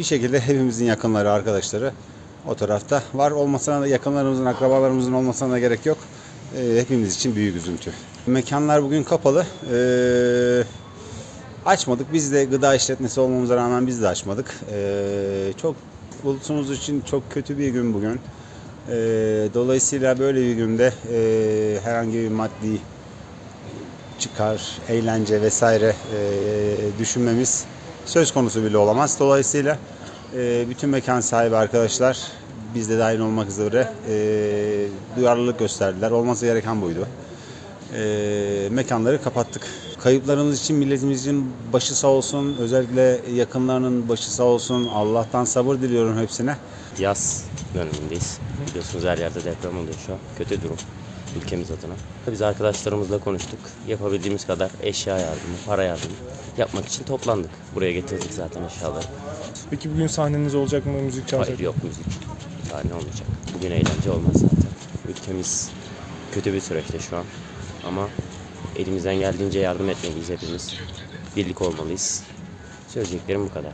bir şekilde hepimizin yakınları, arkadaşları o tarafta var. Olmasına da yakınlarımızın, akrabalarımızın olmasına da gerek yok. Ee, hepimiz için büyük üzüntü. Mekanlar bugün kapalı. Ee, açmadık. Biz de gıda işletmesi olmamıza rağmen biz de açmadık. Ee, çok bulutumuz için çok kötü bir gün bugün. Ee, dolayısıyla böyle bir günde e, herhangi bir maddi çıkar, eğlence vesaire e, düşünmemiz söz konusu bile olamaz. Dolayısıyla e, bütün mekan sahibi arkadaşlar biz de dahil olmak üzere e, duyarlılık gösterdiler. Olması gereken buydu. E, mekanları kapattık. Kayıplarımız için milletimizin başı sağ olsun. Özellikle yakınlarının başı sağ olsun. Allah'tan sabır diliyorum hepsine. Yaz dönemindeyiz. Biliyorsunuz her yerde deprem oluyor şu an. Kötü durum ülkemiz adına. Biz arkadaşlarımızla konuştuk. Yapabildiğimiz kadar eşya yardımı, para yardımı yapmak için toplandık. Buraya getirdik zaten eşyaları. Peki bugün sahneniz olacak mı? Müzik çalacak Hayır mı? yok müzik. Sahne olmayacak. Bugün eğlence olmaz zaten. Ülkemiz kötü bir süreçte şu an. Ama elimizden geldiğince yardım etmeliyiz hepimiz. Birlik olmalıyız. Söyleyeceklerim bu kadar.